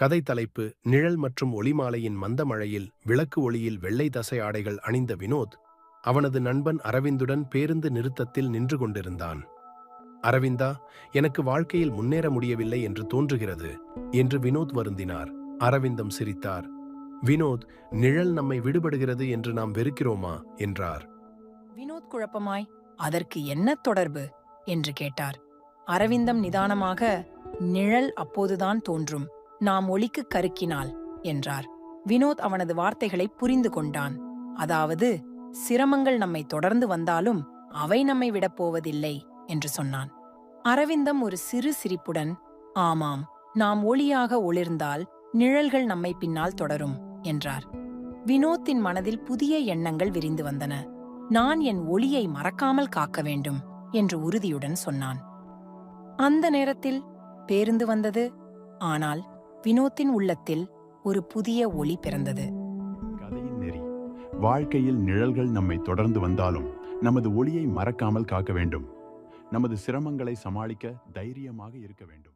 கதை தலைப்பு நிழல் மற்றும் ஒளிமாலையின் மந்த மழையில் விளக்கு ஒளியில் வெள்ளை தசை ஆடைகள் அணிந்த வினோத் அவனது நண்பன் அரவிந்துடன் பேருந்து நிறுத்தத்தில் நின்று கொண்டிருந்தான். அரவிந்தா எனக்கு வாழ்க்கையில் முன்னேற முடியவில்லை என்று தோன்றுகிறது என்று வினோத் வருந்தினார். அரவிந்தம் சிரித்தார். வினோத் நிழல் நம்மை விடுபடுகிறது என்று நாம் வெறுக்கிறோமா? என்றார். வினோத் குழப்பமாய் அதற்கு என்ன தொடர்பு? என்று கேட்டார். அரவிந்தம் நிதானமாக நிழல் அப்போதுதான் தோன்றும். நாம் ஒளிக்கு கருக்கினால் என்றார். வினோத் அவனது வார்த்தைகளை புரிந்து கொண்டான். அதாவது சிரமங்கள் நம்மை தொடர்ந்து வந்தாலும் அவை நம்மை விடப் போவதில்லை என்று சொன்னான். அரவிந்தம் ஒரு சிறு சிரிப்புடன் ஆமாம் நாம் ஒளியாக ஒளிர்ந்தால் நிழல்கள் நம்மை பின்னால் தொடரும் என்றார். வினோத்தின் மனதில் புதிய எண்ணங்கள் விரிந்து வந்தன. நான் என் ஒளியை மறக்காமல் காக்க வேண்டும் என்று உறுதியுடன் சொன்னான். அந்த நேரத்தில் பேருந்து வந்தது. ஆனால் வினோத்தின் உள்ளத்தில் ஒரு புதிய ஒளி பிறந்தது. கதையின் நெறி. வாழ்க்கையில் நிழல்கள் நம்மை தொடர்ந்து வந்தாலும் நமது ஒளியை மறக்காமல் காக்க வேண்டும். நமது சிரமங்களை சமாளிக்க தைரியமாக இருக்க வேண்டும்.